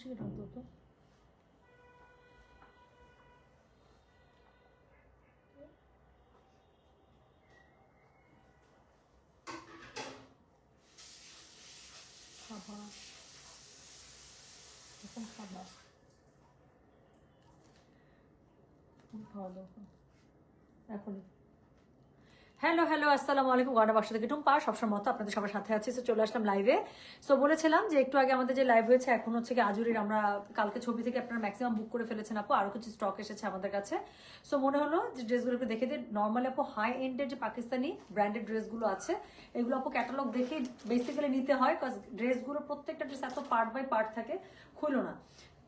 খুশি এটা হতো তো খাবা এখন খাবা এখন খাওয়া দাওয়া করো। এখনই হ্যালো হ্যালো আসসালামু আলাইকুম। গয়না বাক্স থেকে টুম্পা, সবসময় মতো আপনাদের সবার সাথে আছি। তো চলে আসলাম লাইভে সো বলেছিলাম যে একটু আগে আমাদের যে লাইভ হয়েছে, এখন হচ্ছে কি আজুরির আমরা কালকে ছবি থেকে আপনারা ম্যাক্সিমাম বুক করে ফেলেছেন আপু। আরও কিছু স্টক এসেছে আমাদের কাছে। সো মনে হলো যে ড্রেসগুলো একটু দেখে দিই। নর্মালি আপু হাই এন্ডের যে পাকিস্তানি ব্র্যান্ডেড ড্রেসগুলো আছে, এগুলো আপু ক্যাটালগ দেখে বেসিক্যালি নিতে হয় বিকজ ড্রেসগুলো প্রত্যেকটা ড্রেস এত পার্ট বাই পার্ট থাকে, খুলো না।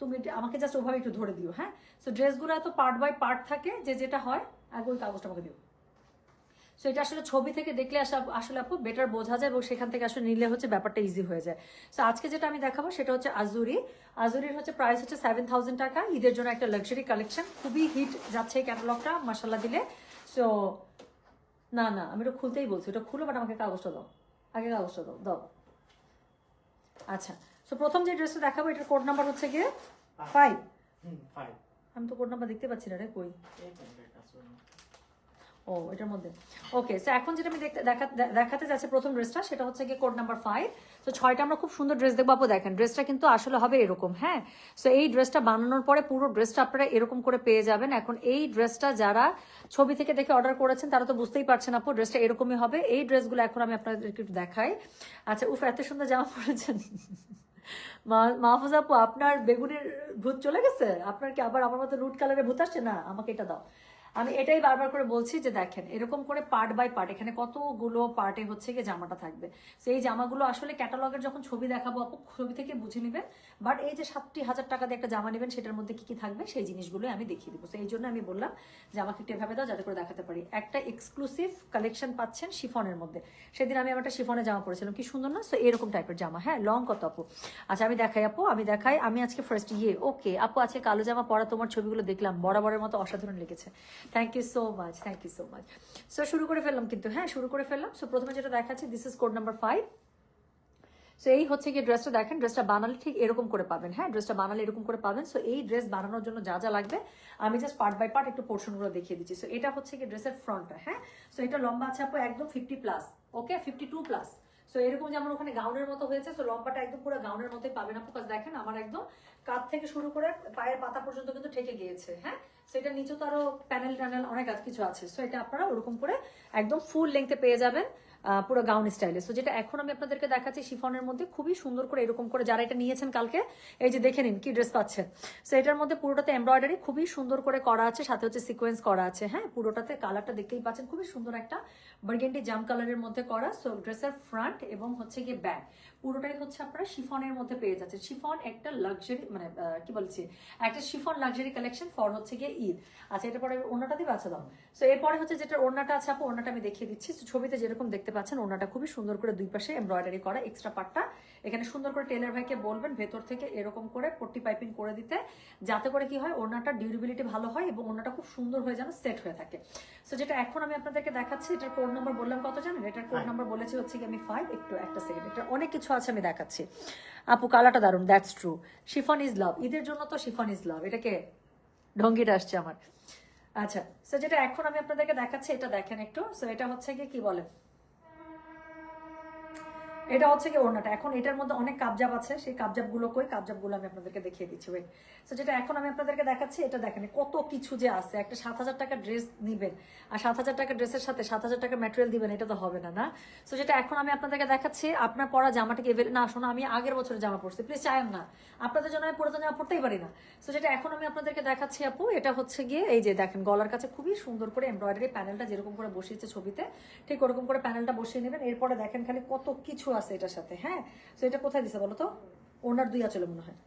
তুমি আমাকে জাস্ট ওভাবে একটু ধরে দিও হ্যাঁ? সো ড্রেসগুলো এত পার্ট বাই পার্ট থাকে যে যেটা হয় আগে ওই কাগজটা আমাকে দিও। সো এটা আসলে ছবি থেকে দেখলে আসা- আসলে আপু বেটার বোঝা যায় এবং সেখান থেকে আসলে নিলে হচ্ছে ব্যাপারটা ইজি হয়ে যায়। সো আজকে যেটা আমি দেখাবো সেটা হচ্ছে আজুরি আজুরির হচ্ছে প্রাইস হচ্ছে সেভেন থাউজেন্ড টাকা। ঈদের জন্য একটা লাক্সারি কালেকশন খুবই হিট যাচ্ছে এই ক্যাটালগটা মশালা দিলে। সো না না আমি এটা খুলতেই বলছি। এটা খুলো বাট আমাকে কাগজটা দাও। আগে কাগজটা দাও দাও। আচ্ছা সো প্রথম যে ড্রেসটা দেখাবো এটার কোড নাম্বার হচ্ছে গিয়ে ফাইভ আমি তো কোড নাম্বার দেখতে পাচ্ছি না রে কই? ও, এটার মধ্যে। ওকে সো এখন যেটা আমি দেখতে দেখাতে যাচ্ছে প্রথম ড্রেসটা সেটা হচ্ছে গিয়ে কোড নাম্বার ফাইভ তো ছয়টা আমরা খুব সুন্দর ড্রেস দেখব। আপু, দেখেন ড্রেসটা কিন্তু আসলে হবে এরকম হ্যাঁ? সো এই ড্রেসটা বানানোর পরে পুরো ড্রেসটা আপনারা এরকম করে পেয়ে যাবেন। এখন এই ড্রেসটা যারা ছবি থেকে দেখে অর্ডার করেছেন, তারা তো বুঝতেই পারছেন আপু ড্রেসটা এরকমই হবে। এই ড্রেসগুলো এখন আমি আপনাদেরকে একটু দেখাই। আচ্ছা উফ, এত সুন্দর জামা পরেছেন। মা- মাহফুজ আপু, আপনার বেগুনের ভূত চলে গেছে? আপনার কি আবার আমার মতো রুট কালারের ভূত আসছে? না, আমাকে এটা দাও। আমি এটাই বারবার করে বলছি যে দেখেন, এরকম করে পার্ট বাই পার্ট এখানে কতগুলো পার্টে হচ্ছে গিয়ে জামাটা থাকবে। সেই জামাগুলো আসলে ক্যাটালগের যখন ছবি দেখাবো, আপু, ছবি থেকে বুঝে নেবেন বাট এই যে সাতটি হাজার টাকা দিয়ে একটা জামা নেবেন, সেটার মধ্যে কি কি থাকবে, সেই জিনিসগুলো আমি দেখিয়ে দিব। তো এই জন্য আমি বললাম যে আমাকে একটু এভাবে দাও, যাতে করে দেখাতে পারি। একটা এক্সক্লুসিভ কালেকশন পাচ্ছেন শিফনের মধ্যে। সেদিন আমি আমার একটা শিফনের জামা পরেছিলাম। কি সুন্দর না? সো এরকম টাইপের জামা। হ্যাঁ লং কত আপু? আচ্ছা আমি দেখাই আপু, আমি দেখাই। আমি আজকে ফার্স্ট ইয়ে। ওকে আপু, আজকে কালো জামা পরা তোমার ছবিগুলো দেখলাম। বরাবরের মতো অসাধারণ লেগেছে। Thank you so much thank you so much so শুরু করে ফেললাম কিন্তু। হ্যাঁ শুরু করে ফেললাম। সো প্রথমে যেটা দেখাচ্ছি this is code number five so এই হচ্ছে গিয়ে ড্রেসটা দেখেন ড্রেসটা বানালে ঠিক এরকম করে পাবেন। হ্যাঁ ড্রেসটা বানালে এরকম করে পাবেন। সো এই ড্রেস বানানোর জন্য যা যা লাগবে, আমি জাস্ট পার্ট বাই পার্ট একটু পোর্শনগুলো দেখিয়ে দিচ্ছি। সো এটা হচ্ছে গিয়ে ড্রেসের ফ্রন্টটা হ্যাঁ? সো এটা লম্বা আছে আপু একদম fifty plus okay fifty two plus so এরকম যেমন ওখানে গাউনের মতো হয়েছে সো লম্বাটা একদম পুরো গাউনের মতোই পাবেন আপু। কাজ দেখেন আমার একদম কাঁধ থেকে শুরু করে পায়ের পাতা পর্যন্ত কিন্তু ঠেকে গিয়েছে হ্যাঁ? সো এটা নিচে তো আরও প্যানেল ট্যানেল অনেক কিছু আছে। সো এটা আপনারা ওরকম করে একদম ফুল লেংথে পেয়ে যাবেন। পুরো গাউন স্টাইলে। সো যেটা এখন আমি আপনাদেরকে দেখাচ্ছি, শিফনের মধ্যে খুবই সুন্দর করে এরকম করে যারা এটা নিয়েছেন কালকে, এই যে দেখে নিন কি ড্রেস পাচ্ছে সো এটার মধ্যে পুরোটাতে এমব্রয়ডারি খুবই সুন্দর করে করা আছে, সাথে হচ্ছে সিকোয়েন্স করা আছে। হ্যাঁ পুরোটাতে কালারটা দেখতেই পাচ্ছেন, খুবই সুন্দর একটা বার্গেন্ডি জাম কালারের মধ্যে করা। সো ড্রেসের ফ্রন্ট এবং হচ্ছে গিয়ে ব্যাক পুরোটাই হচ্ছে আপনারা শিফনের মধ্যে পেয়ে যাচ্ছে শিফন একটা লাক্সারি মানে কি বলছি? একটা শিফন লাক্সারি কালেকশন ফর হচ্ছে গিয়ে ঈদ। আচ্ছা এটা পরে ওনাটা দিয়ে বাচ্চা দাও। সো এরপরে হচ্ছে যেটা ওড়নাটা আছে আপু ওড়নাটা আমি দেখিয়ে দিচ্ছি। ছবিতে যেরকম দেখতে পাচ্ছেন ওড়নাটা খুবই সুন্দর করে দুই পাশে এমব্রয়ডারি করা এক্সট্রা পার্টটা এখানে সুন্দর করে টেলার ভাইকে বলবেন ভেতর থেকে এরকম করে পট্টি পাইপিং করে দিতে যাতে করে কি হয় ওড়নাটা ডিউরেবিলিটি ভালো হয় এবং ওড়নাটা খুব সুন্দর হয়ে যেন সেট হয়ে থাকে। সো যেটা এখন আমি আপনাদেরকে দেখাচ্ছি এটার কোড নম্বর বললাম কত জানেন? এটার কোড. নাম্বার বলেছি হচ্ছে কি আমি ফাইভ একটু একটা সেকেন্ড এটা অনেক কিছু আছে, আমি দেখাচ্ছি। আপু কালাটা দারুণ that's true chiffon is love ঈদের জন্য তো শিফন ইজ লাভ এটাকে ঢঙ্গিটা আসছে আমার। আচ্ছা সো যেটা এখন আমি আপনাদেরকে দেখাচ্ছি, এটা দেখেন একটু সো এটা হচ্ছে গিয়ে কি বলে? এটা হচ্ছে কি ওড়নাটা। এখন এটার মধ্যে অনেক কাবজাব আছে, সেই কাবজাবগুলো কই? কাবজাবগুলো আমি আপনাদেরকে দেখিয়ে দিচ্ছি ওয়েট সো যেটা এখন আমি আপনাদেরকে দেখাচ্ছি, এটা দেখেন, কত কিছু যে আছে। একটা সাত হাজার টাকা ড্রেস নিবেন, আর সাত হাজার টাকা ড্রেসের সাথে সাত হাজার টাকা ম্যাটেরিয়াল দিবেন, এটা তো হবে না না? সো যেটা এখন আমি আপনাদেরকে দেখাচ্ছি, আপনার পরা জামাটাকে এভেল- না, শোনো, আমি আগের বছরের জামা পরছি। প্লিজ চাইম না। আপনাদের জন্য আমি পুরাতন জামা পরতেই পারি না। সো যেটা এখন আমি আপনাদেরকে দেখাচ্ছি, আপু, এটা হচ্ছে গিয়ে, এই যে দেখেন, গলার কাছে খুবই সুন্দর করে এমব্রয়ডারি প্যানেলটা যেরকম করে বসিয়েছে ছবিতে, ঠিক ওরকম করে প্যানেলটা বসিয়ে নেবেন। এরপরে দেখেন খালি কত কিছু আছে এটার সাথে হ্যাঁ? সো এটা কোথায় দিছে বলো তো? ওনার দুই আঁচলে মনে হয়।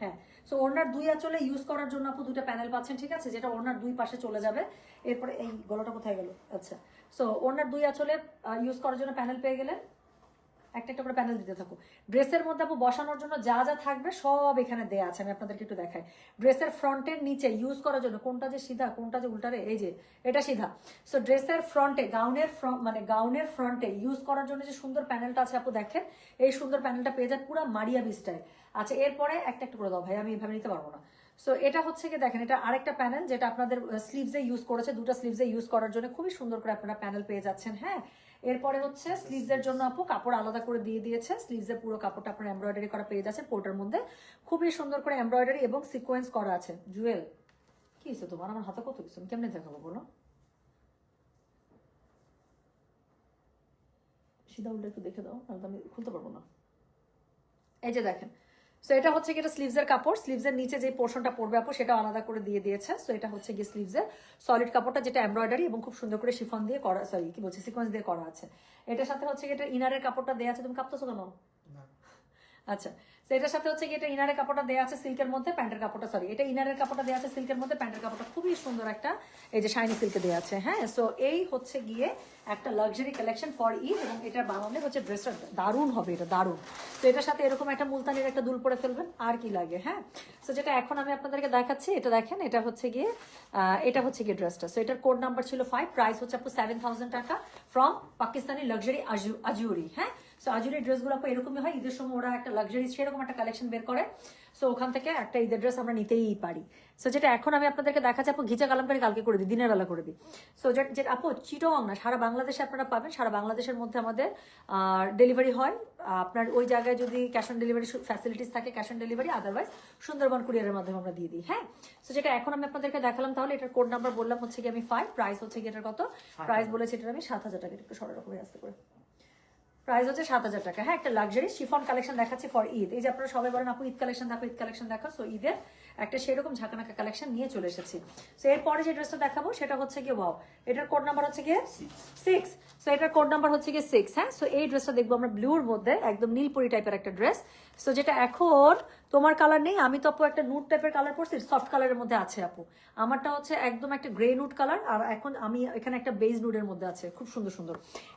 হ্যাঁ। সো ওনার দুই আঁচলে ইউজ করার জন্য আপু দুটা প্যানেল পাচ্ছেন ঠিক আছে? যেটা ওনার দুই পাশে চলে যাবে। এরপরে এই গলাটা কোথায় গেল? আচ্ছা। সো ওনার দুই আঁচলে ইউজ করার জন্য প্যানেল পেয়ে গেলেন। একটা একটা করে প্যানেল দিতে থাকো। ড্রেসের মধ্যে আপু বসানোর জন্য যা যা থাকবে সব এখানে দেয়া আছে, আমি আপনাদেরকে একটু দেখাই। ড্রেসের ফ্রন্টের নিচে ইউজ করার জন্য কোনটা যে সিধা, কোনটা যে উল্টারে, এই যে, এটা সিধা। সো ড্রেসের ফ্রন্টে গাউনের ফ্রন্ট মানে গাউনের ফ্রন্টে ইউজ করার জন্য যে সুন্দর প্যানেলটা আছে আপু দেখেন, এই সুন্দর প্যানেলটা পেয়ে যান পুরো মারিয়া বিস্টাইল আচ্ছা এরপরে একটা একটা করে দাও ভাই, আমি এভাবে নিতে পারব না। সো এটা হচ্ছে কি দেখেন, এটা আরেকটা প্যানেল যেটা আপনাদের স্লিভসে ইউজ করেছে, দুটো স্লিভসে ইউজ করার জন্য খুবই সুন্দর করে আপনারা প্যানেল পেয়ে যাচ্ছেন হ্যাঁ? এরপরে হচ্ছে স্লিভসের জন্য আপু কাপড় আলাদা করে দিয়ে দিয়েছে। স্লিভসের পুরো কাপড়টা আপনার এমব্রয়ডারি করা পেয়ে যাচ্ছে পোর্টার মধ্যে। খুবই সুন্দর করে এমব্রয়ডারি এবং সিকোয়েন্স করা আছে। জুয়েল কি হয়েছে তোমার? আমার হাতে কত কিছু? কেমনে দেখাবো বলো? সিধা উল্টা একটু দেখে দাও আমি খুলতে পারব না। এই যে দেখেন সো এটা হচ্ছে কি এটা স্লিভসের কাপড়। স্লিভসের নিচে যে পোর্শনটা পড়বে আপু সেটা আলাদা করে দিয়ে দিয়েছে। সো এটা হচ্ছে গিয়ে স্লিভসের সলিড কাপড়টা যেটা এমব্রয়ডারি এবং খুব সুন্দর করে শিফন দিয়ে করা সরি কি বলছি সিকোয়েন্স দিয়ে করা আছে। এটার সাথে হচ্ছে কি এটা ইনারের কাপড়টা দেওয়া আছে তুমি কাঁপতেছো কেন? না। আচ্ছা তো এটার সাথে হচ্ছে এটা ইনারের কাপড়টা দেওয়া আছে সিল্কের মধ্যে প্যান্টের কাপড়টা সরি এটা ইনারের কাপড়টা দেওয়া আছে সিল্কের মধ্যে প্যান্টের কাপড়টা খুবই সুন্দর একটা, এই যে শাইনি সিল্কে দেওয়া আছে হ্যাঁ? সো এই হচ্ছে গিয়ে একটা লাক্সারি কালেকশন ফর ঈদ এবং এটার বানালে হচ্ছে ড্রেসটা দারুণ হবে, এটা দারুণ। তো এটার সাথে এরকম একটা মুলতানির একটা দুল পরে ফেলবেন, আর কি লাগে হ্যাঁ? সো যেটা এখন আমি আপনাদেরকে দেখাচ্ছি, এটা দেখেন, এটা হচ্ছে গিয়ে এটা হচ্ছে গিয়ে ড্রেসটা সো এটার কোড নাম্বার ছিল ফাইভ প্রাইস হচ্ছে আপু সেভেন থাউজেন্ড টাকা ফ্রম পাকিস্তানি লাক্সারি আজুরি হ্যাঁ? সো আজুরি ড্রেসগুলো আপু এরকমই হয় ঈদের সময় ওরা একটা লাক্সারি সেরকম একটা কালেকশন বের করে। সো ওখান থেকে একটা ঈদের ড্রেস আমরা নিতেই পারি। সো যেটা এখন আমি আপনাদেরকে দেখাচ্ছি আপু ঘিচা কালামকারি কালকে করে দিই দিনের বেলা করে দিই। সো যেটা আপু চিটোং না সারা বাংলাদেশে আপনারা পাবেন সারা বাংলাদেশের মধ্যে আমাদের ডেলিভারি হয়। আপনার ওই জায়গায় যদি ক্যাশ অন ডেলিভারি ফ্যাসিলিটিস থাকে cash on delivery otherwise Sundarban কুরিয়ারের মাধ্যমে আমরা দিয়ে দিই হ্যাঁ? সো যেটা এখন আমি আপনাদেরকে দেখালাম তাহলে এটার কোড নাম্বার বললাম হচ্ছে কি আমি ফাইভ প্রাইস হচ্ছে কি এটার কত? প্রাইস বলেছি এটার আমি সাত হাজার টাকা একটু সরল আসতে করে। প্রাইস হচ্ছে সাত হাজার টাকা। হ্যাঁ একটা লাক্সারি শিফন কালেকশন দেখাচ্ছি ফর ঈদ এই যে আপনারা সবাই বলেন, আপু ঈদ কালেকশন দেখো ঈদ কালেকশন দেখো। সো ঈদের একটা সেরকম ঝাঁকানাকা কালেকশন নিয়ে চলে এসেছি। সো এরপরে যে ড্রেসটা দেখাবো, সেটা হচ্ছে গিয়ে ওয়াও এটার কোড নাম্বার হচ্ছে গিয়ে সিক্স সো এটার কোড নাম্বার হচ্ছে গিয়ে সিক্স হ্যাঁ? সো এই ড্রেসটা দেখব আমরা ব্লুর মধ্যে, একদম নীলপরি টাইপের একটা ড্রেস সো যেটা এখন তোমার কালার নেই, আমি তো আপু একটা নুট টাইপের কালার পরছি সফট কালারের মধ্যে আছে আপু। আমারটা হচ্ছে একদম একটা গ্রে নুট কালার আর এখন আমি এখানে একটা বেজ নুডের মধ্যে আছে, খুব সুন্দর সুন্দর।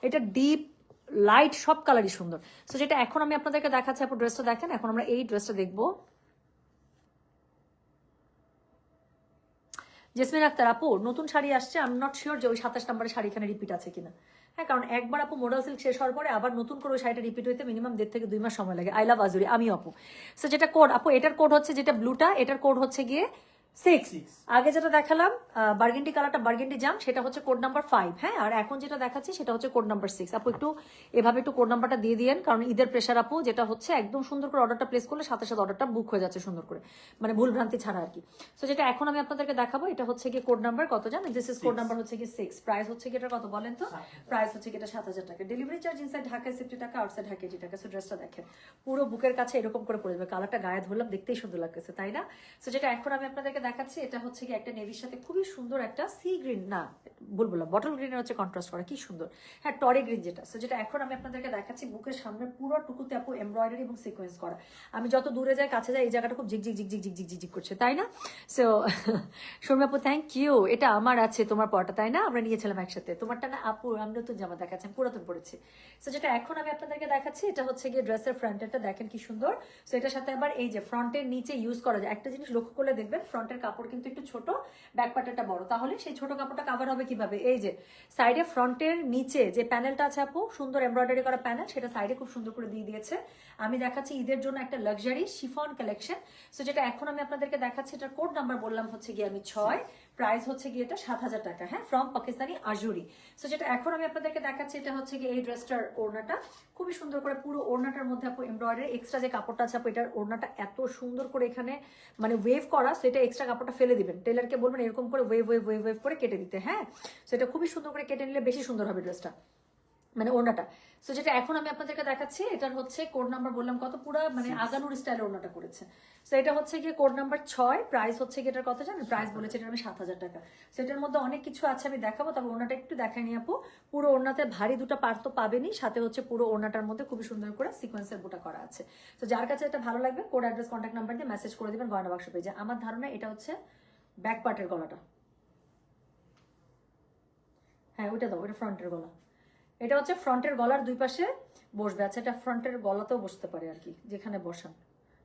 এটা ডিপ লাইট সব কালারই সুন্দর। সো যেটা এখন আমি আপনাদেরকে দেখাচ্ছি, আপু ড্রেসটা দেখেন, এখন আমরা এই ড্রেসটা দেখব। জেসমিন আক্তার, আপু, নতুন শাড়ি আসছে আই এম নট শিওর যে ওই সাতাশ নম্বরের শাড়ি এখানে রিপিট আছে কিনা। হ্যাঁ কারণ একবার, আপু মোডাল সিল্ক শেষ হওয়ার পরে আবার নতুন করে ওই শাড়িটা রিপিট হইতে মিনিমাম দেড় থেকে দুই মাস সময় লাগে। আই লাভ আজুরি আমি আপু। সো যেটা কোড আপু, এটার কোড হচ্ছে যেটা ব্লুটা এটার কোড হচ্ছে গিয়ে সিক্স আগে যেটা দেখালাম বার্গেন্ডি কালারটা বার্গেন্ডি জাম সেটা হচ্ছে কোড নাম্বার ফাইভ হ্যাঁ? আর এখন যেটা দেখাচ্ছি সেটা হচ্ছে কোড নাম্বার সিক্স আপু একটু এভাবে একটু কোড নাম্বারটা দিয়ে দিয়েন কারণ ঈদের প্রেশার আপু যেটা হচ্ছে একদম সুন্দর করে অর্ডারটা প্লেস করলে সাথে সাথে অর্ডারটা বুক হয়ে যাচ্ছে সুন্দর করে। মানে ভুল ভ্রান্তি ছাড়া আর কি। সো যেটা এখন আমি আপনাদেরকে দেখাবো এটা হচ্ছে গিয়ে কোড নাম্বার কত জানেন? দিস ইজ কোড নাম্বার হচ্ছে গিয়ে সিক্স প্রাইস হচ্ছে কি এটা কত বলেন তো? প্রাইস হচ্ছে কি এটা সাত হাজার টাকা। ডেলিভারি চার্জ ইনসাইড ঢাকায় সিফটি টাকা আউটসাইড ঢাকা এইটি টাকা। সো ড্রেসটা দেখেন। পুরো বুকের কাছে এরকম করে পড়ে যাবে। কালারটা গায়ে ধরলাম দেখতেই সুন্দর লাগতেছে তাই না? সো যেটা এখন আমি আপনাদেরকে দেখাচ্ছি, এটা হচ্ছে কি একটা নেভির সাথে খুবই সুন্দর একটা সি গ্রিন না, বলব না বটল গ্রিনের হচ্ছে কন্ট্রাস্ট করা, কি সুন্দর। হ্যাঁ টরি গ্রিন যেটা। সো যেটা এখন আমি আপনাদেরকে দেখাচ্ছি, বুকের সামনে পুরো টুকুতে আপু এমব্রয়ডারি এবং সিকোয়েন্স করা। আমি যত দূরে যাই, কাছে যাই, এই জায়গাটা খুব ঝিকঝিক ঝিকঝিক ঝিকঝিক ঝিকঝিক করছে, তাই না? সো শর্মা আপু থ্যাংক ইউ এটা আমার আছে, তোমার পরটা, তাই না? আমরা নিয়েছিলাম একসাথে। তোমারটা না, আপু, আমি নতুন জামা দেখাচ্ছি, আমি পুরাতন পড়েছি সো যেটা এখন আমি আপনাদেরকে দেখাচ্ছি, এটা হচ্ছে গিয়ে ড্রেসের ফ্রন্টেরটা দেখেন কি সুন্দর। সো এটার সাথে আবার এই যে ফ্রন্টের নিচে ইউজ করা যায়, একটা জিনিস লক্ষ্য করলে দেখবেন ফ্রন্টের কাপড় কিন্তু একটু ছোট ব্যাক পার্টেরটা বড়। তাহলে সেই ছোট কাপড়টা কাভার হবে কীভাবে? এই যে সাইডে ফ্রন্টের নিচে যে প্যানেলটা আছে আপু, সুন্দর এমব্রয়ডারি করা প্যানেল সেটা সাইডে খুব সুন্দর করে দিয়ে দিয়েছে। আমি দেখাচ্ছি ঈদের জন্য একটা লাক্সারি শিফন কালেকশন সো যেটা এখন আমি আপনাদেরকে দেখাচ্ছি, এটার কোড নাম্বার বললাম হচ্ছে গিয়ে আমি ছয়। প্রাইস হচ্ছে গিয়ে এটা সাত হাজার টাকা হ্যাঁ ফ্রম পাকিস্তানি আজুরি সো যেটা এখন আমি আপনাদেরকে দেখাচ্ছি, এটা হচ্ছে গিয়ে এই ড্রেসটার ওড়নাটা। খুবই সুন্দর করে পুরো ওড়নাটার মধ্যে আপু এমব্রয়ডারি এক্সট্রা যে কাপড়টা আছে আপু, এটার ওড়নাটা এত সুন্দর করে এখানে মানে ওয়েভ করা সো এটা এক্সট্রা কাপড়টা ফেলে দিবেন। টেলারকে বলবেন এরকম করে ওয়েভ ওয়েভ ওয়েভ ওয়েভ করে কেটে দিতে হ্যাঁ? সো এটা খুবই সুন্দর করে কেটে নিলে বেশি সুন্দর হবে ড্রেসটা মানে ওড়নাটা। সো যেটা এখন আমি আপনাদেরকে দেখাচ্ছি এটার হচ্ছে কোড নাম্বার বললাম কত? পুরো মানে আগানুর স্টাইলে ওড়নাটা করেছে। সো এটা হচ্ছে গিয়ে কোড নাম্বার ছয় প্রাইস হচ্ছে গিয়ে এটার কথা জানেন প্রাইস বলেছে এটা আমি সাত হাজার টাকা। সেটার মধ্যে অনেক কিছু আছে আমি দেখাবো তবে ওড়নাটা একটু দেখাই নি আপু। পুরো ওড়নাতে ভারী দুটো পার তো পাবেনই সাথে হচ্ছে পুরো ওড়নাটার মধ্যে খুবই সুন্দর করে সিকোয়েন্সের বুটা করা আছে। তো যার কাছে এটা ভালো লাগবে কোড অ্যাড্রেস কন্ট্যাক্ট নাম্বার দিয়ে মেসেজ করে দিবেন গয়না বাক্স পেজে আমার ধারণা এটা হচ্ছে ব্যাক পার্টের গলাটা। হ্যাঁ ওইটা দাও ওটা ফ্রন্টের গলা। এটা হচ্ছে ফ্রন্টের গলার দুই পাশে বসবে। আচ্ছা এটা ফ্রন্টের গলাতেও বসতে পারে আর কি, যেখানে বসান।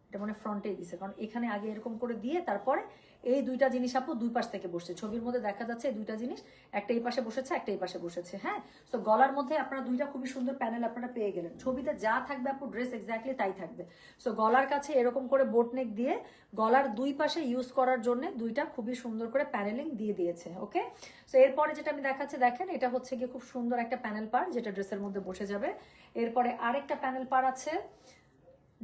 এটা মানে ফ্রন্টেই দিছে। কারণ এখানে আগে এরকম করে দিয়ে তারপরে এই দুইটা জিনিস আপু দুই পাশ থেকে বসছে। ছবির মধ্যে দেখা যাচ্ছে এই দুইটা জিনিস, একটা এই পাশে বসেছে, একটা এই পাশে বসেছে হ্যাঁ? তো গলার মধ্যে আপনারা দুইটা খুবই সুন্দর প্যানেল আপনারা পেয়ে গেলেন। ছবিতে যা থাকবে আপু ড্রেস এক্স্যাক্টলি তাই থাকবে। সো গলার কাছে এরকম করে বোট নেক দিয়ে গলার দুই পাশে ইউজ করার জন্য দুইটা খুবই সুন্দর করে প্যানেলিং দিয়ে দিয়েছে ওকে সো এরপরে যেটা আমি দেখাচ্ছি, দেখেন, এটা হচ্ছে গিয়ে খুব সুন্দর একটা প্যানেল পার, যেটা ড্রেসের মধ্যে বসে যাবে। এরপরে আরেকটা প্যানেল পার আছে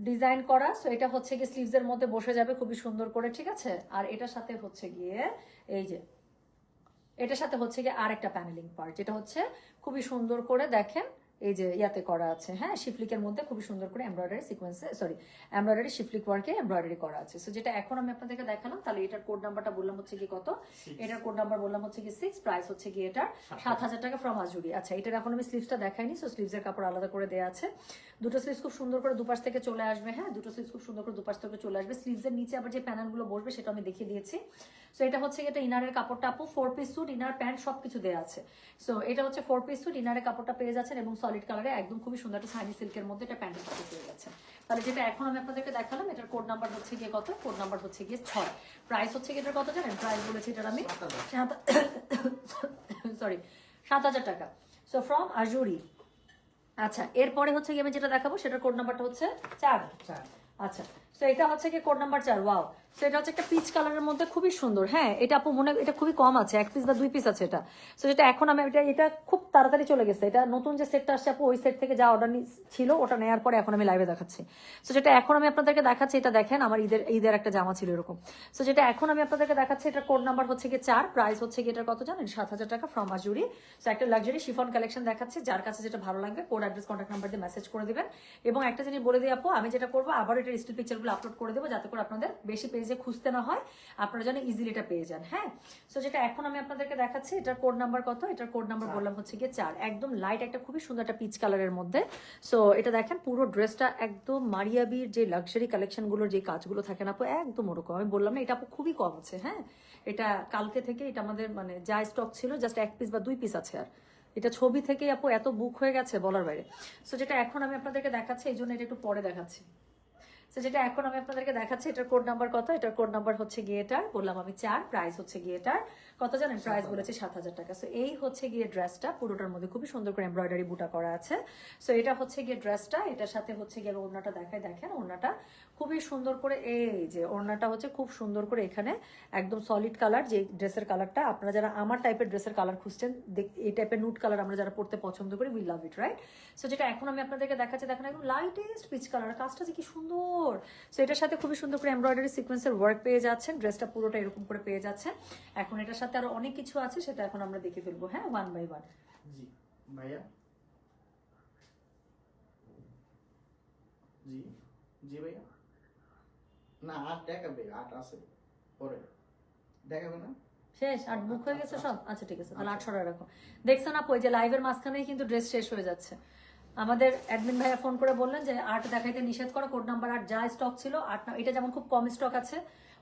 ডিজাইন করা সো এটা হচ্ছে গিয়ে স্লিভস এর মধ্যে বসে যাবে খুবই সুন্দর করে, ঠিক আছে? আর এটার সাথে হচ্ছে গিয়ে, এই যে, এটার সাথে হচ্ছে গিয়ে আর একটা প্যানেলিং পার্ট যেটা হচ্ছে খুবই সুন্দর করে দেখেন এই যে ইয়াতে করা আছে। হ্যাঁ শিফলিকের মধ্যে খুবই সুন্দর করে এমব্রয়ডারি সিকোয়েন্সে সরি এমব্রয়ডারি শিফলিক ওয়ার্কে এমব্রয়ডারি করা আছে। সো যেটা এখন আমি আপনাদেরকে দেখালাম তাহলে এটার কোড নাম্বারটা বললাম হচ্ছে কি কত? এটার কোড নাম্বার বললাম হচ্ছে কি সিক্স প্রাইস হচ্ছে কি এটার সাত হাজার। টাকা ফ্রম আজুরি আচ্ছা এটার এখন আমি স্লিভসটা দেখাইনি সো স্লিভসের কাপড় আলাদা করে দেওয়া আছে। দুটো স্লিভস খুব সুন্দর করে দুপাশ থেকে চলে আসবে হ্যাঁ দুটো স্লিভস খুব সুন্দর করে দুপাশ থেকে চলে আসবে। স্লিভসের নিচে আবার যে প্যানেলগুলো বসবে সেটা আমি দেখিয়ে দিয়েছি। সো এটা হচ্ছে এটা ইনারের কাপড়টা আপু four piece suit inner pant সব কিছু দেওয়া আছে। সো এটা হচ্ছে ফোর পিস স্যুট ইনারের কাপড়টা পেয়ে যাচ্ছেন এবং সলিড কালারে একদম খুবই সুন্দর একটা সাইনি সিল্কের মধ্যে এটা প্যান্টের কাপড় পেয়ে যাচ্ছেন। তাহলে যেটা এখন আমি আপনাদেরকে দেখালাম এটার কোড নাম্বার হচ্ছে গিয়ে কত? কোড নাম্বার হচ্ছে গিয়ে ছয়। প্রাইস হচ্ছে গিয়ে এটার কত জানেন? প্রাইস বলেছি এটার আমি সরি সাত হাজার টাকা। সো ফ্রম আজুরি আচ্ছা এরপরে হচ্ছে গিয়ে আমি যেটা দেখাবো সেটার কোড নাম্বারটা হচ্ছে চার। চার। আচ্ছা তো এটা হচ্ছে কি কোড নাম্বার চার ওয়াও তো এটা হচ্ছে একটা পিচ কালারের মধ্যে খুবই সুন্দর। হ্যাঁ এটা আপু মনে এটা খুবই কম আছে, এক পিস বা দুই পিস আছে এটা। তো যেটা এখন আমি এটা এটা খুব তাড়াতাড়ি চলে গেছে। এটা নতুন যে সেটটা আসছে আপু, ওই সেট থেকে যা অর্ডার ছিল, ওটা নেওয়ার পরে এখন আমি লাইভে দেখাচ্ছি। তো যেটা এখন আমি আপনাদেরকে দেখাচ্ছি, এটা দেখেন, আমার ঈদের ঈদের একটা জামা ছিল এরকম। তো যেটা এখন আমি আপনাদেরকে দেখাচ্ছি এটা কোড নাম্বার হচ্ছে কি চার প্রাইস হচ্ছে কি এটার কত জানেন? সাত হাজার টাকা ফ্রম আজুরি তো একটা লাক্সারি শিফন কালেকশন দেখাচ্ছি, যার কাছে যেটা ভালো লাগবে কোড অ্যাড্রেস কন্ট্যাক্ট নাম্বার দিয়ে মেসেজ করে দিবেন। এবং একটা জিনিস বলে দিই আপু, আমি যেটা করব আবার এটা স্টিল পিকচারগুলো আপলোড করে দেবো, যাতে করে আপনাদের বেশি পেজে খুঁজতে না হয় আপনারা যেন ইজিলি এটা পেয়ে যান হ্যাঁ? সো যেটা এখন আমি আপনাদেরকে দেখাচ্ছি এটার কোড নাম্বার কত? এটার কোড নাম্বার বললাম হচ্ছে গিয়ে চার। একদম লাইট একটা খুবই সুন্দর একটা পিচ কালারের মধ্যে। সো এটা দেখেন পুরো ড্রেসটা একদম মারিয়াবির যে লাক্সারি কালেকশনগুলোর যে কাজগুলো থাকে না আপু একদম ওরকম। আমি বললাম না এটা আপু খুবই কম আছে হ্যাঁ? এটা কালকে থেকে এটা আমাদের মানে যা স্টক ছিল জাস্ট এক পিস বা দুই পিস আছে আর। এটা ছবি থেকে আপু এত বুক হয়ে গেছে বলার বাইরে। সো যেটা এখন আমি আপনাদেরকে দেখাচ্ছি এই জন্য এটা একটু পরে দেখাচ্ছি। যেটা এখন আমি আপনাদেরকে দেখাচ্ছি, এটার কোড নাম্বার কত? এটার কোড নাম্বার হচ্ছে গিয়েটার বললাম আমি চার প্রাইস হচ্ছে গিয়ে এটার। কত জানেন? প্রাইস বলেছি সাত হাজার টাকা। সো এই হচ্ছে গিয়ে ড্রেসটা পুরোটার মধ্যে খুবই সুন্দর করে এমব্রয়ডারি বুটা করা আছে। সো এটা হচ্ছে গিয়ে ড্রেসটা এটার সাথে হচ্ছে গিয়ে ওড়নাটা দেখায়। দেখেন, ওড়নাটা খুবই সুন্দর করে এই যে ওড়নাটা হচ্ছে খুব সুন্দর করে এখানে একদম সলিড কালার যে ড্রেসের কালারটা আপনারা যারা আমার টাইপের ড্রেসের কালার খুঁজছেন এই টাইপের নুট কালার আমরা যারা পড়তে পছন্দ করি we love it right so যেটা এখন আমি আপনাদেরকে দেখাচ্ছি, দেখেন একদম লাইটেস্ট পিচ কালার কাজটা যে কি সুন্দর! সো এটার সাথে খুবই সুন্দর করে এমব্রয়ডারি সিকোয়েন্সের ওয়ার্ক পেয়ে যাচ্ছেন। ড্রেসটা পুরোটা এরকম করে পেয়ে যাচ্ছেন। এখন এটার সাথে আরও অনেক কিছু আছে সেটা এখন আমরা দেখে ফেলব হ্যাঁ? ওয়ান বাই ওয়ান জি ভাইয়া? জি জি ভাইয়া? না আট দেখাবে আট আছে পরে। দেখাবে না? শেষ আর বুক হয়ে গেছে সব? আচ্ছা ঠিক আছে তাহলে আটশো টাকা রাখো। দেখছেন আপু এই যে লাইভের মাঝখানেই কিন্তু ড্রেস শেষ হয়ে যাচ্ছে। আমাদের অ্যাডমিন ভাইয়া ফোন করে বললেন যে আট দেখাইতে নিষেধ করো কোড নাম্বার আট যা স্টক ছিল আট না- এটা যেমন খুব কম স্টক আছে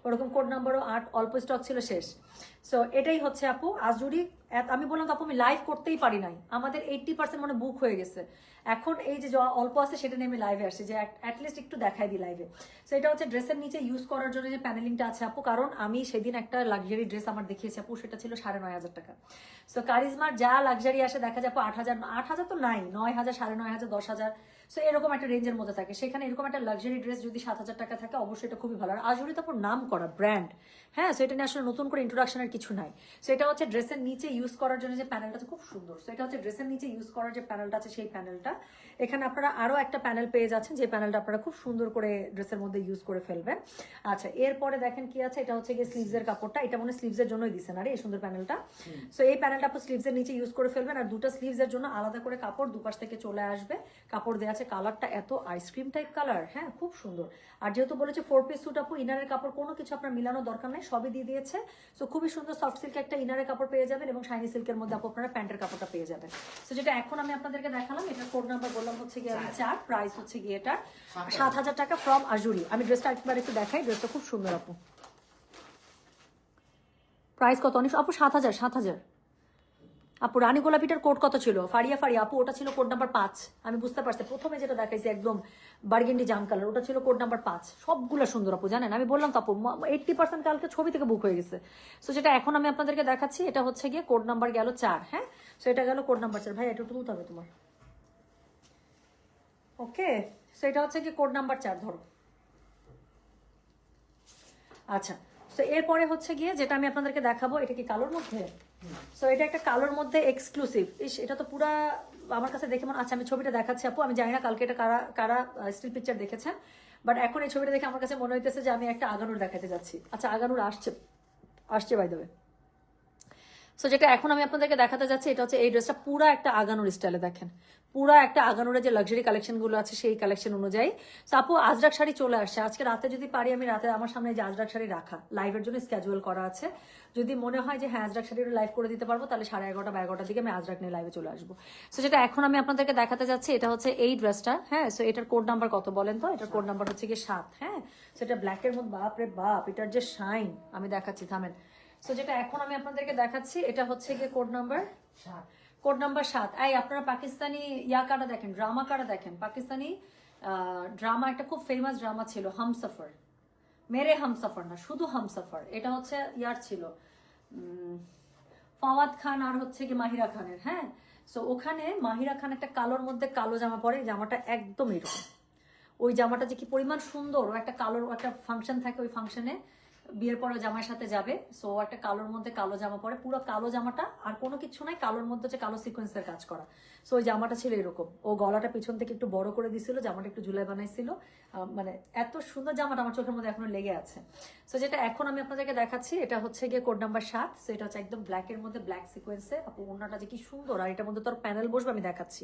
ওরকম কোড নাম্বারও আট অল্প স্টক ছিল শেষ। সো এটাই হচ্ছে আপু। আজুরি এত- আমি বললাম আপু, আমি লাইভ করতেই পারি নাই। আমাদের এইটটি পার্সেন্ট মানে বুক হয়ে গেছে। এখন এই যে অল্প আছে, সেটা নিয়ে আমি লাইভে আসছি যে অ্যাটলিস্ট একটু দেখাই দিই লাইভে সো এটা হচ্ছে ড্রেসের নিচে ইউজ করার জন্য যে প্যানেলিংটা আছে আপু। কারণ আমি সেদিন একটা লাক্সারি ড্রেস আমার দেখিয়েছি আপু, সেটা ছিল সাড়ে নয় হাজার টাকা। সো কারিজমার যা লাক্সারি আসে, দেখা আপু, আট হাজার আট হাজার তো নাই, নয় হাজার, সাড়ে নয় হাজার, দশ হাজার। সো এরকম একটা রেঞ্জের মধ্যে থাকে। সেখানে এরকম একটা লাক্সারি ড্রেস যদি সাত হাজার টাকা থাকে, অবশ্যই এটা খুবই ভালো। আর আজরি তারপর নাম করা ব্র্যান্ড হ্যাঁ সো এটা নিয়ে আসলে নতুন করে ইন্ট্রোডাকশনের কিছু নাই। সো এটা হচ্ছে ড্রেসের নিচে ইউজ করার জন্য যে প্যানেলটা আছে খুব সুন্দর। সো এটা হচ্ছে ড্রেসের নিচে ইউজ করার যে প্যানেলটা আছে সেই প্যানেলটা এখানে আপনারা আরও একটা প্যানেল পেয়ে যাচ্ছেন যে প্যানেলটা আপনারা খুব সুন্দর করে ড্রেসের মধ্যে ইউজ করে ফেলবেন। আচ্ছা এরপরে দেখেন কি আছে এটা হচ্ছে গিয়ে স্লিভসের কাপড়টা। এটা মনে স্লিভসের জন্যই দিচ্ছেন আরে এই সুন্দর প্যানেলটা সো এই প্যানেলটা আপনি স্লিভসের নিচে ইউজ করে ফেলবেন আর দুটো স্লিভসের জন্য আলাদা করে কাপড় দুপাশ থেকে চলে আসবে। কাপড় দেওয়া আছে কালারটা এত আইসক্রিম টাইপ কালার হ্যাঁ খুব সুন্দর। আর যেহেতু বলেছে ফোর পিস স্যুট আপু ইনারের কাপড় কোনো কিছু আপনার মিলানোর দরকার নেই। সবই দিয়ে দিয়েছে। সো খুবই সুন্দর সফট সিল্ক একটা ইনারের কাপড় পেয়ে যাবেন এবং শাইনি সিল্কের মধ্যে আপু আপনারা প্যান্টের কাপড়টা পেয়ে যাবেন। সো যেটা এখন আমি আপনাদেরকে দেখালাম এটা কোড নাম্বার বললাম হচ্ছে গিয়ে চার প্রাইস হচ্ছে গিয়ে এটার সাত হাজার। টাকা ফ্রম আজুরি আমি ড্রেসটা একবার একটু দেখাই ড্রেসটা খুব সুন্দর আপু। প্রাইস কত? অনেক আপু সাত হাজার সাত হাজার। আপু, রানী গোলাপিটার কোড কত ছিল? ফারিয়া ফারিয়া, আপু, ওটা ছিল কোড নাম্বার পাঁচ। আমি বুঝতে পারছি। প্রথমে যেটা দেখাইছি একদম বার্গেন্ডি জাম কালার ওটা ছিল কোড নাম্বার পাঁচ। সবগুলো সুন্দর আপু, জানেন? আমি বললাম তো আপু এইটটি পার্সেন্ট কালকে ছবি থেকে বুক হয়ে গেছে। সো যেটা এখন আমি আপনাদেরকে দেখাচ্ছি, এটা হচ্ছে গিয়ে কোড নাম্বার গেল চার হ্যাঁ? সো এটা গেল কোড নাম্বার চার। ভাই এটা তুলতে হবে তোমার। ওকে সো এটা হচ্ছে কি কোড নাম্বার চার, ধরো। আচ্ছা। তো এরপরে হচ্ছে গিয়ে যেটা আমি আপনাদেরকে দেখাবো, এটা কি কালোর মধ্যে? সো এটা একটা কালোর মধ্যে এক্সক্লুসিভ ইস, এটা তো পুরা আমার কাছে দেখে মনে আচ্ছা আমি ছবিটা দেখাচ্ছি আপু। আমি জানি না কালকে এটা কারা কারা স্টিল পিকচার দেখেছেন। বাট এখন এই ছবিটা দেখে আমার কাছে মনে হইতেছে যে আমি একটা আগানুর দেখাতে যাচ্ছি। আচ্ছা আগানুর আসছে। আসছে বাই দেবে সো যেটা এখন আমি আপনাদেরকে দেখাতে যাচ্ছি, এটা হচ্ছে এই ড্রেসটা পুরো একটা আগানোর স্টাইলে দেখেন। পুরো একটা আগানুরের যে লাক্সারি কালেকশনগুলো আছে, সেই কালেকশন অনুযায়ী। তো আপু, আজরাক শাড়ি চলে আসছে। আজকে রাতে যদি পারি, আমি রাতে আমার সামনে যে আজরাক শাড়ি রাখা লাইভের জন্য স্ক্যাজুয়াল করা আছে। যদি মনে হয় যে হ্যাঁ আজরাক শাড়ির লাইভ করে দিতে পারব, তাহলে সাড়ে এগারোটা বা এগারোটার দিকে আমি আজরাক নিয়ে লাইভে চলে আসব। সো যেটা এখন আমি আপনাদেরকে দেখাতে যাচ্ছি, এটা হচ্ছে এই ড্রেসটা হ্যাঁ? সো এটার কোড নাম্বার কত বলেন তো? এটার কোড নাম্বার হচ্ছে গিয়ে সাত হ্যাঁ? সেটা ব্ল্যাকের মধ্যে বাপ রে বাপ, এটার যে শাইন আমি দেখাচ্ছি, থামেন। সো যেটা এখন আমি আপনাদেরকে দেখাচ্ছি এটা হচ্ছে গিয়ে কোড নাম্বার কোড নাম্বার সাত। এই আপনারা পাকিস্তানি ইয়া কারা দেখেন ড্রামা কারা দেখেন? পাকিস্তানি ড্রামা একটা খুব ফেমাস ড্রামা ছিল হামসফর। মেরে হামসফর না শুধু হামসফর। এটা হচ্ছে ইয়ার ছিল। ফাওয়াদ খান আর হচ্ছে কি মাহিরা খানের হ্যাঁ? সো ওখানে মাহিরা খান একটা কালোর মধ্যে কালো জামা পরে জামাটা একদম এরকম। ওই জামাটা যে কি পরিমাণ সুন্দর ও একটা কালোর একটা ফাংশন থাকে ওই ফাংশনে বিয়ের পরে জামার সাথে যাবে। সো একটা কালোর মধ্যে কালো জামা পরে। পুরো কালো জামাটা আর কোনো কিছু নাই, কালোর মধ্যে হচ্ছে কালো সিকোয়েন্সের কাজ করা। সো ওই জামাটা ছিল এরকম। ও গলাটা পিছন থেকে একটু বড় করে দিছিল, জামাটা একটু ঝুলাই বানাইছিল। মানে এত সুন্দর জামাটা আমার চোখের মধ্যে এখনও লেগে আছে। সো যেটা এখন আমি আপনাদেরকে দেখাচ্ছি, এটা হচ্ছে গিয়ে কোড নাম্বার সাত। সো এটা হচ্ছে একদম ব্ল্যাকের মধ্যে ব্ল্যাক সিকোয়েন্সে আপু ওনাটা যে কি সুন্দর। আর এটার মধ্যে তোর প্যানেল বসবে আমি দেখাচ্ছি।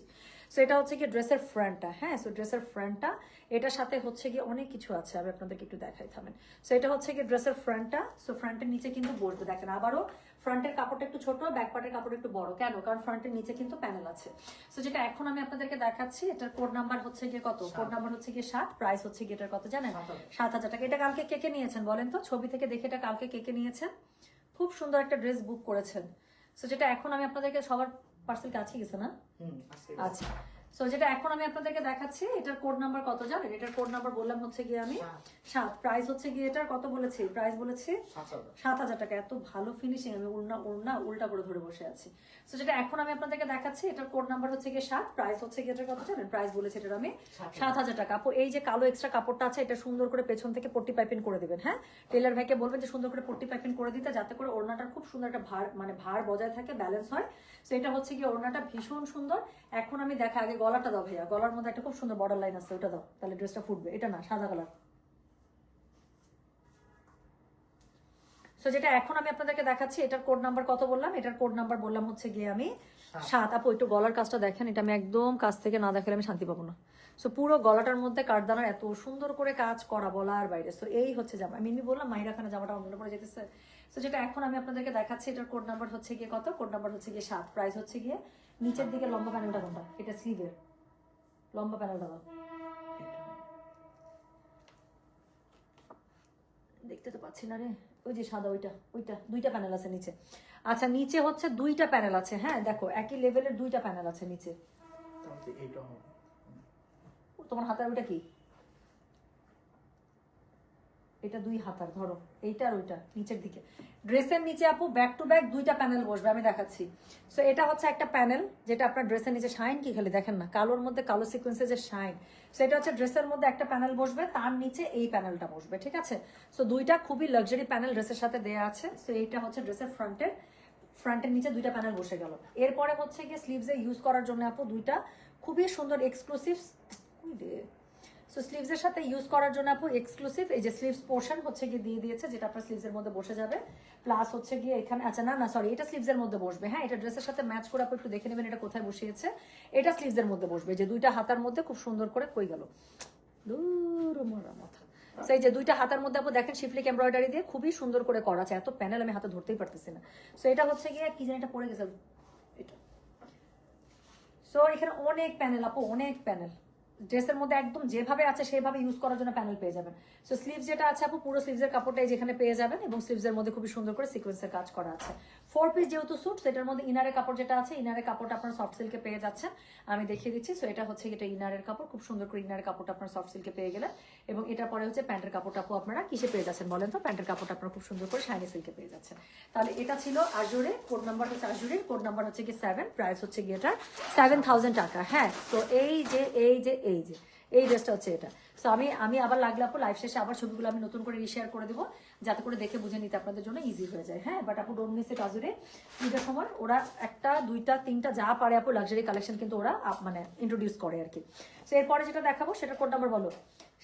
সো এটা হচ্ছে গিয়ে ড্রেসের ফ্রন্টটা হ্যাঁ? সো ড্রেসের ফ্রন্টটা এটার সাথে হচ্ছে গিয়ে অনেক কিছু আছে, আমি আপনাদেরকে একটু দেখাই থামেন। সো এটা হচ্ছে গিয়ে ড্রেসের ফ্রন্টটা সো ফ্রন্টের নিচে কিন্তু বসবে দেখেন আবারও ফ্রন্টের কাপড়টা একটু ছোট ব্যাক পার্টের কাপড় একটু বড়। কেন? কারণ ফ্রন্টের নিচে কিন্তু প্যানেল আছে। সো যেটা এখন আমি আপনাদেরকে দেখাচ্ছি এটার কোড নাম্বার হচ্ছে গিয়ে কত? কোড নাম্বার হচ্ছে গিয়ে সাত প্রাইস হচ্ছে গিয়ে এটার কত জানেন? সাত হাজার। টাকা। এটা কালকে কে কে নিয়েছেন বলেন তো? ছবি থেকে দেখে এটা কালকে কে কে নিয়েছেন? খুব সুন্দর একটা ড্রেস বুক করেছেন। সো যেটা এখন আমি আপনাদেরকে সবার পার্সেল কাছে গেছে না? আচ্ছা। সো যেটা এখন আমি আপনাদেরকে দেখাচ্ছি এটার কোড নাম্বার কত জানেন? এটার কোড নাম্বার বললাম হচ্ছে গিয়ে আমি সাত। প্রাইস হচ্ছে গিয়ে এটার কত বলেছি? প্রাইস বলেছি সাত হাজার। টাকা। এত ভালো ফিনিশিং আমি উল্টা উল্টা উল্টা করে ধরে বসে আছি। তো যেটা এখন আমি আপনাদেরকে দেখাচ্ছি এটার কোড নাম্বার হচ্ছে গিয়ে সাত। প্রাইস হচ্ছে গিয়ে এটার কত জানেন? প্রাইস বলেছে এটার আমি সাত হাজার। টাকা। আপু এই যে কালো এক্সট্রা কাপড়টা আছে এটা সুন্দর করে পেছন থেকে পট্টি পাইপিং করে দিবেন হ্যাঁ? টেলার ভাইকে বলবেন যে সুন্দর করে পট্টি পাইপিং করে দিতে যাতে করে ওড়নাটার খুব সুন্দর একটা ভার মানে ভার বজায় থাকে ব্যালেন্স হয়। তো এটা হচ্ছে গিয়ে ওড়নাটা ভীষণ সুন্দর। এখন আমি দেখা আগে গলাটা দাও ভাইয়া গলার মধ্যে একটা খুব সুন্দর বর্ডার লাইন আছে ওটা দাও তাহলে ড্রেসটা ফুটবে এটা না সাদা কালার সো যেটা এখন আমি আপনাদেরকে দেখাচ্ছি এটার কোড নাম্বার কত বললাম? এটার কোড নাম্বার বললাম হচ্ছে গিয়ে আমি সাত। আপু একটু গলার কাজটা দেখেন এটা আমি একদম কাছ থেকে না দেখালে আমি শান্তি পাবো না। সো পুরো গলাটার মধ্যে কাঠদানার এত সুন্দর করে কাজ করা বলার বাইরে। সো এই হচ্ছে জামা আমি বললাম মাইরা খানা জামাটা অন্য পরে যেতেছে। সো যেটা এখন আমি আপনাদেরকে দেখাচ্ছি এটার কোড নাম্বার হচ্ছে গিয়ে কত? কোড নাম্বার হচ্ছে গিয়ে সাত প্রাইস হচ্ছে গিয়ে নিচের দিকে লম্বা প্যানেলটা কোনটা এটা স্লিভের লম্বা প্যানেলটা দাও দেখতে তো পাচ্ছি না রে। ওই যে সাদা ওইটা ওইটা দুইটা প্যানেল আছে নিচে। আচ্ছা নিচে হচ্ছে দুইটা প্যানেল আছে। হ্যাঁ দেখো একই লেভেলের দুইটা প্যানেল আছে নিচে। তোমার হাতের ওইটা কি? এটা দুই হাতার, ধরো। এইটা আর ওইটা, নিচের দিকে। ড্রেসের নিচে আপু ব্যাক টু ব্যাক দুইটা প্যানেল বসবে, আমি দেখাচ্ছি। সো এটা হচ্ছে একটা প্যানেল যেটা আপনার ড্রেসের নিচে শাইন কি খালি দেখেন না, কালোর মধ্যে কালো সিকোয়েন্সে যে শাইন সেটা হচ্ছে ড্রেসের মধ্যে একটা প্যানেল বসবে, তার নিচে এই প্যানেলটা বসবে, ঠিক আছে? সো দুইটা খুবই লাক্সারি প্যানেল ড্রেসের সাথে দেয়া আছে। সো এইটা হচ্ছে ড্রেসের ফ্রন্টের ফ্রন্টের নিচে দুইটা প্যানেল বসে গেল। এরপরে হচ্ছে গিয়ে স্লিভসে ইউজ করার জন্য আপু দুইটা খুবই সুন্দর এক্সক্লুসিভ সো স্লিভসের সাথে ইউজ করার জন্য আপু এক্সক্লুসিভ এই যে স্লিভস পোর্শন হচ্ছে গিয়ে দিয়ে দিয়েছে, যেটা আপনার স্লিভসের মধ্যে বসে যাবে। প্লাস হচ্ছে গিয়ে এখানে আচ্ছা না না সরি এটা স্লিভসের মধ্যে বসবে। হ্যাঁ এটা ড্রেসের সাথে ম্যাচ করে আপু একটু দেখে নেবেন এটা কোথায় বসিয়েছে। এটা স্লিভসের মধ্যে বসবে। যে দুইটা হাতার মধ্যে খুব সুন্দর করে কই গেল? মরা মাথা। সেই যে দুইটা হাতার মধ্যে আপু দেখেন শিফলিক এমব্রয়ডারি দিয়ে খুবই সুন্দর করে করা আছে। এত প্যানেল আমি হাতে ধরতেই পারতেছি না। সো এটা হচ্ছে গিয়ে, কি জানি এটা পড়ে গেছে। এটা। সো এখানে অনেক প্যানেল আপু, অনেক প্যানেল ড্রেসের মধ্যে একদম যেভাবে আছে সেভাবে ইউজ করার জন্য প্যানেল পেয়ে যাবেন। সো স্লিভস যেটা আছে আপু, পুরো স্লিভসের কাপড়টাই যেখানে পেয়ে যাবেন এবং স্লিভসের মধ্যে খুবই সুন্দর করে সিকোয়েন্সের কাজ করা আছে। ফোর পিস যেহেতু স্যুট সেটার মধ্যে ইনারের কাপড় যেটা আছে ইনারের কাপড়টা আপনার সফট সিল্কে পেয়ে যাচ্ছেন। আমি দেখিয়ে দিচ্ছি সো এটা হচ্ছে এটা ইনারের কাপড়, খুব সুন্দর করে ইনারের কাপড়টা আপনার সফট সিল্কে পেয়ে গেলেন। এবং এটার পরে হচ্ছে প্যান্টের কাপড়টা আপু আপনারা কিসে পেয়ে যাচ্ছেন বলেন তো? প্যান্টের কাপড়টা আপনারা খুব সুন্দর করে শাইনি সিল্কে পেয়ে যাচ্ছেন। তাহলে এটা ছিল আজুরে কোড নাম্বার হচ্ছে আজুরে কোড নাম্বার হচ্ছে কি সেভেন প্রাইস হচ্ছে গিয়ে এটা সেভেন থাউজেন্ড টাকা। হ্যাঁ তো এই যে এই যে এই যে, এই ড্রেসটা হচ্ছে এটা। সো আমি আমি আবার লাগলে আপু লাইভ শেষে আবার ছবিগুলো আমি নতুন করে রিশেয়ার করে দেবো। যাতে করে দেখে বুঝে নিতে আপনাদের জন্য ইজি হয়ে যায়। হ্যাঁ বাট আপু ডোন্ট মিস ইট আজুরে। ঈদের সময় ওরা একটা দুইটা তিনটা যা পারে আপু লাক্সারি কালেকশন কিন্তু ওরা মানে ইন্ট্রোডিউস করে আর কি। সো এরপরে যেটা দেখাবো সেটা কোড নাম্বার বলো।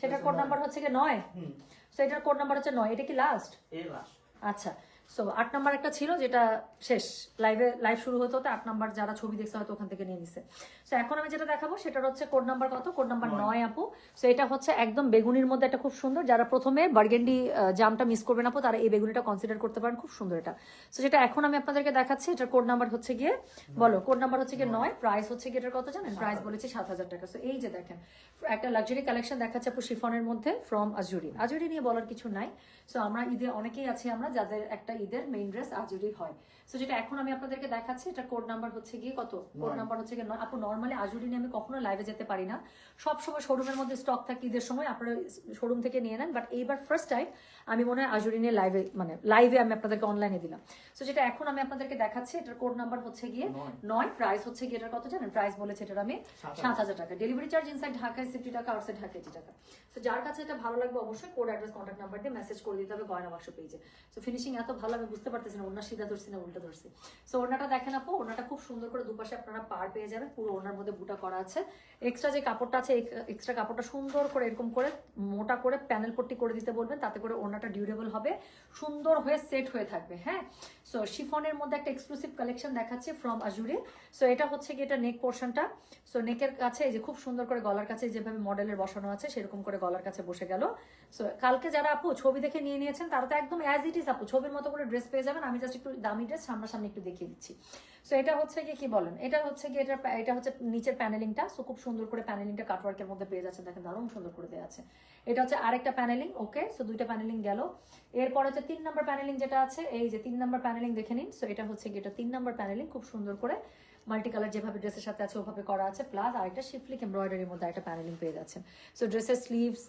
সেটার কোড নাম্বার হচ্ছে কি নয়? হুম। সো এটার কোড নাম্বার হচ্ছে নয়। এটা কি লাস্ট আচ্ছা। সো আট নাম্বার একটা ছিল যেটা শেষ। লাইভে লাইভ শুরু হতে হতে আট নাম্বার যারা ছবি দেখছে হয়তো ওখান থেকে নিয়ে নিছে। সো এখন আমি যেটা দেখাবো সেটা হচ্ছে কোড নাম্বার কত? কোড নাম্বার নয়। আপু। সো এটা হচ্ছে একদম বেগুনির মধ্যে একটা খুব সুন্দর। যারা প্রথমে বার্গেন্ডি জামটা মিস করবেন আপু তারা এই বেগুনিটা কনসিডার করতে পারেন। খুব সুন্দর এটা। সো যেটা এখন আমি আপনাদেরকে দেখাচ্ছি। এটার কোড নাম্বার হচ্ছে গিয়ে বলো কোড নাম্বার হচ্ছে গিয়ে নয় প্রাইস হচ্ছে গিয়ে এটার কত জানেন? প্রাইস বলেছি সাত হাজার টাকা। সো এই যে দেখেন একটা লাক্সারি কালেকশন দেখাচ্ছে আপু শিফনের মধ্যে ফ্রম আজুরি আজুরি নিয়ে বলার কিছু নাই। সো আমরা ঈদে অনেকেই আছি আমরা যাদের একটা ঈদের মেইন ড্রেস আজুরি হয়। সো যেটা এখন আমি আপনাদেরকে দেখাচ্ছি এটা কোড নাম্বার হচ্ছে গিয়ে কত? কোড নাম্বার হচ্ছে গিয়ে আপু নর্মালি আজুরি নিয়ে আমি কখনো লাইভে যেতে পারি না। সব সময় শোরুমের মধ্যে স্টক থাকে ঈদের সময় আপনারা শোরুম থেকে নিয়ে নেন। বাট এইবার ফার্স্ট টাইম আমি মনে হয় আজুরি নিয়ে লাইভে মানে লাইভে আমি আপনাদেরকে অনলাইনে দিলাম। সো যেটা এখন আমি আপনাদেরকে দেখাচ্ছি এটার কোড নাম্বার হচ্ছে গিয়ে নয়। প্রাইস হচ্ছে গিয়ে এটার কত জানেন? প্রাইস বলেছে এটার আমি সাত হাজার। টাকা। ডেলিভারি চার্জ ইনসাইড ঢাকায় সিফটি টাকা আউটসাইড ঢাকা এইটি টাকা। তো যার কাছে এটা ভালো লাগবে অবশ্যই কোড অ্যাড্রেস কন্ট্যাক্ট নাম্বার দিয়ে মেসেজ করে দিতে হবে গয়না বাক্স পেজে তো ফিনিশিং এত ভালো আমি বুঝতে পারতেছি না ওনার সিধা ধরছি না, উল্টা ধরছি। সো ওনাটা দেখেন আপু ওনাটা খুব সুন্দর করে দুপাশে আপনারা পার পেয়ে যাবেন, পুরো ওনার মধ্যে বুটা করা আছে। এক্সট্রা যে কাপড়টা আছে এক্সট্রা কাপড়টা সুন্দর করে, এরকম করে মোটা করে প্যানেল পট্টি করে দিতে বলবেন, তাতে করে ওনাটা ডিউরেবল হবে, সুন্দর হয়ে সেট হয়ে থাকবে হ্যাঁ? সো শিফনের মধ্যে একটা এক্সক্লুসিভ কালেকশন দেখাচ্ছে ফ্রম আজুরি সো এটা হচ্ছে কি এটা নেক পোর্শনটা সো নেকের কাছে এই যে খুব সুন্দর করে গলার কাছে যেভাবে মডেলের বসানো আছে, সেরকম করে গলার কাছে বসে গেল। সো কালকে যারা আপু ছবি দেখে নিয়ে নিয়েছেন, তারা তো একদম অ্যাজ ইট ইজ আপু, ছবির মতো করে ড্রেস পেয়ে যাবেন। আমি জাস্ট একটু দামি ড্রেস সামনাসামনি একটু দেখিয়ে দিচ্ছি। সো এটা হচ্ছে কি কি বলেন? এটা হচ্ছে কি এটা এটা হচ্ছে নিচের প্যানেলিংটা সো খুব সুন্দর করে প্যানেলিংটা কাটওয়ার্কের মধ্যে পেয়ে যাচ্ছে। দেখেন দারুণ সুন্দর করে দেওয়া আছে। এটা হচ্ছে আরেকটা প্যানেলিং ওকে সো দুইটা প্যানেলিং গেল। এরপর হচ্ছে তিন নাম্বার প্যানেলিং যেটা আছে, এই যে তিন নাম্বার প্যানেলিং দেখে নিন। সো এটা হচ্ছে কি এটা তিন নাম্বার প্যানেলিং খুব সুন্দর করে মাল্টি কালার যেভাবে ড্রেসের সাথে আছে, ওভাবে করা আছে। প্লাস আরেকটা শিফলিক এমব্রয়ডারির মধ্যে একটা প্যানেলিং পেয়ে যাচ্ছেন। সো ড্রেসের স্লিভস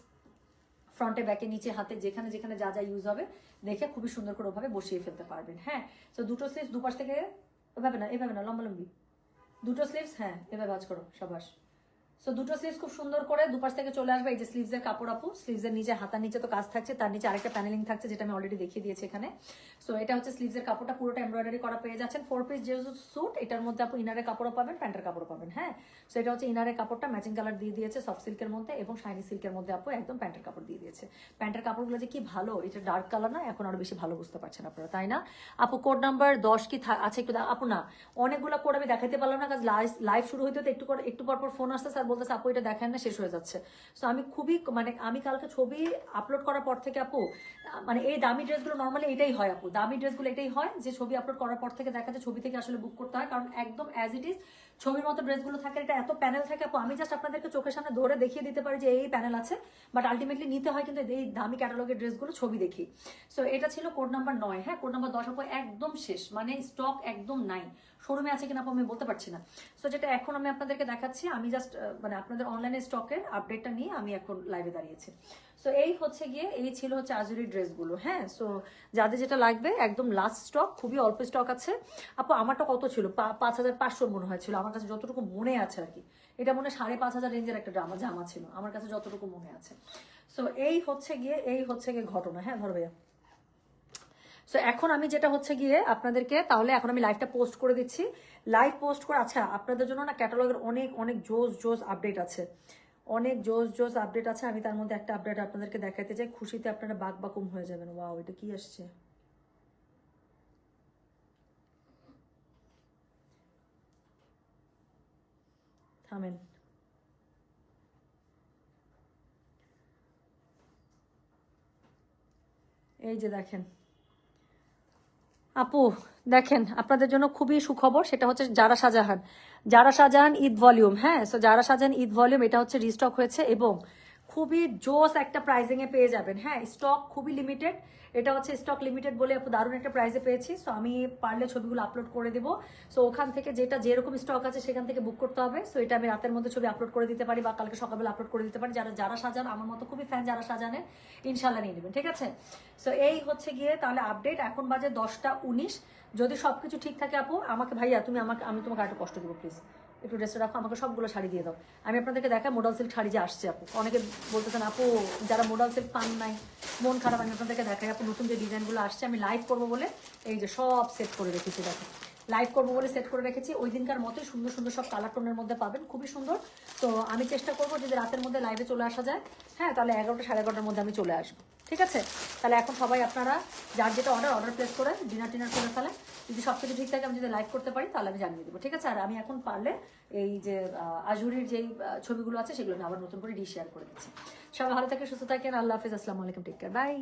ফ্রন্টে ব্যাকে নিচে, হাতে, যেখানে যেখানে যা যা ইউজ হবে দেখে খুবই সুন্দর করে ওভাবে বসিয়ে ফেলতে পারবেন হ্যাঁ? তো দুটো স্লিভস দুপাশ থেকে, এভাবে না এভাবে না, লম্বালম্বি। দুটো স্লিভস হ্যাঁ এভাবে ভাজ করো, সবাস। সো দুটো স্লিভস খুব সুন্দর করে দুপাশ থেকে চলে আসবে। এই যে স্লিভস এর কাপড় আপু স্লিভস এর নিচে, হাতার নিচে তো কাজ থাকছে, তার নিচে আরেকটা প্যানেলিং থাকছে যেটা আমি অলরেডি দেখিয়ে দিয়েছি এখানে। সো এটা হচ্ছে স্লিভস এর কাপড়টা, পুরোটা এমব্রয়ডারি করা পেয়ে যাচ্ছেন। ফোর পিস যেহেতু স্যুট এটার মধ্যে আপু ইনারের কাপড়ও পাবেন প্যান্টের কাপড়ও পাবেন হ্যাঁ? সো এটা হচ্ছে ইনারের কাপড়টা ম্যাচিং কালার দিয়ে দিয়েছে সফট সিল্কের মধ্যে এবং শাইনি সিল্কের মধ্যে আপু একদম প্যান্টের কাপড় দিয়ে দিয়েছে। প্যান্টের কাপড়গুলো যে কি ভালো, এটা ডার্ক কালার না এখন আরও বেশি ভালো বুঝতে পারছেন আপনারা, তাই না? আপু কোড নাম্বার দশ কি আছে একটু আপু না, অনেকগুলো কোড আমি দেখাতে পারলাম না কাজ লাইভ শুরু হইতে একটু একটু পর ফোন আসতে স্যার বলতেছে, আপু, এটা দেখেন না, শেষ হয়ে যাচ্ছে। সো আমি খুবই মানে আমি কালকে ছবি আপলোড করার পর থেকে আপু মানে এই দামি ড্রেসগুলো নর্মালি এটাই হয় আপু। দামি ড্রেসগুলো এটাই হয় যে ছবি আপলোড করার পর থেকে দেখা যায় ছবি থেকে আসলে বুক করতে হয়। কারণ একদম অ্যাজ ইট ইজ ছবির মতো ড্রেসগুলো থাকে, এটা এত প্যানেল থাকে আপু। আমি জাস্ট আপনাদেরকে চোখের সামনে ধরে দেখিয়ে দিতে পারি যে এই প্যানেল আছে বাট আলটিমেটলি নিতে হয় কিন্তু এই দামি ক্যাটালগের ড্রেসগুলো ছবি দেখি। সো এটা ছিল কোড নাম্বার নয় হ্যাঁ? কোড নাম্বার দশ আপু, একদম শেষ। মানে স্টক একদম নাই। শোরুমে আছে কিনা আপু, আমি বলতে পারছি না। সো যেটা এখন আমি আপনাদেরকে দেখাচ্ছি, আমি জাস্ট মানে আপনাদের অনলাইনে স্টকের আপডেটটা নিয়ে আমি এখন লাইভে দাঁড়িয়েছি। সো এই হচ্ছে গিয়ে, এই ছিল হচ্ছে আজুরি ড্রেসগুলো হ্যাঁ? সো যাদের যেটা লাগবে, একদম লাস্ট স্টক খুবই অল্প স্টক আছে। আপু, আমারটা কত ছিল? পাঁচ হাজার পাঁচশো মনে হয়েছিল আমার কাছে যতটুকু মনে আছে আর কি। এটা মনে সাড়ে পাঁচ হাজার রেঞ্জের একটা জামা জামা ছিল। আমার কাছে যতটুকু মনে আছে। সো এই হচ্ছে গিয়ে, এই হচ্ছে গিয়ে ঘটনা হ্যাঁ ধরো ভাইয়া? সো এখন আমি যেটা হচ্ছে গিয়ে আপনাদেরকে, তাহলে এখন আমি লাইভটা পোস্ট করে দিচ্ছি। লাইভ পোস্ট করে আচ্ছা আপনাদের জন্য না ক্যাটালগের অনেক অনেক জোস জোস আপডেট আছে। অনেক জোস জোস আপডেট আছে, আমি তার মধ্যে একটা আপডেট আপনাদেরকে দেখাতে চাই। খুশিতে আপনারা বাক বাকুম হয়ে যাবেন। ওয়াও এটা কি আসছে? থামেন। এই যে দেখেন। আপু, দেখেন, আপনাদের জন্য খুবই সুখবর, সেটা হচ্ছে যারা শাহজাহান। যারা সাজান ঈদ ভলিউম হ্যাঁ? সো যারা সাজান ঈদ ভলিউম, এটা হচ্ছে রিস্টক হয়েছে এবং খুবই জোস একটা প্রাইজিং এ পেয়ে যাবেন। হ্যাঁ স্টক খুবই লিমিটেড এটা হচ্ছে স্টক লিমিটেড বলে দারুণ একটা প্রাইজে পেয়েছি। সো আমি পারলে ছবিগুলো আপলোড করে দেবো। সো ওখান থেকে যেটা যেরকম স্টক আছে সেখান থেকে বুক করতে হবে। সো এটা আমি রাতের মধ্যে ছবি আপলোড করে দিতে পারি বা কালকে সকালবেলা আপলোড করে দিতে পারি। যারা যারা সাজান, আমার মতো খুবই ফ্যান যারা সাজানে ইনশাল্লাহ নিয়ে নেবেন, ঠিক আছে? সো এই হচ্ছে গিয়ে তাহলে আপডেট এখন বাজে দশটা উনিশ। যদি সবকিছু ঠিক থাকে আপু, আমাকে ভাইয়া, তুমি আমাকে, আমি তোমাকে একটু কষ্ট দেবো প্লিজ একটু ড্রেসটা রাখো, আমাকে সবগুলো শাড়ি দিয়ে দাও। আমি আপনাদেরকে দেখাই মোডাল সিল্ক শাড়ি যে আসছে আপু। অনেকে বলতেছেন, আপু, যারা মোডাল সিল্ক পান নাই, মন খারাপ, আমি আপনাদেরকে দেখাই, আপু, নতুন যে ডিজাইনগুলো আসছে, আমি লাইভ করব বলে এই যে সব সেট করে রেখেছি দেখো লাইভ করব বলে সেট করে রেখেছি, ওই দিনকার মতোই সুন্দর সুন্দর সব কালার টোনের মধ্যে পাবেন, খুবই সুন্দর। তো আমি চেষ্টা করব যদি রাতের মধ্যে লাইভে চলে আসা যায় হ্যাঁ তাহলে এগারোটা সাড়ে এগারোটার মধ্যে আমি চলে আসব। ঠিক আছে? তাহলে এখন সবাই আপনারা যার যেটা অর্ডার অর্ডার প্লেস করেন ডিনার টিনার করে ফেলেন যদি সব কিছু ঠিক থাকে, আমি যদি লাইক করতে পারি, তাহলে আমি জানিয়ে দেবো, ঠিক আছে? আর আমি এখন পারলে এই যে আজুরির যেই ছবিগুলো আছে, সেগুলো আবার নতুন করে ডি শেয়ার করে দিচ্ছি। সবাই ভালো থাকে সুস্থ থাকেন। আল্লাহ হাফিজ। আসসালামু আলাইকুম। Take care bye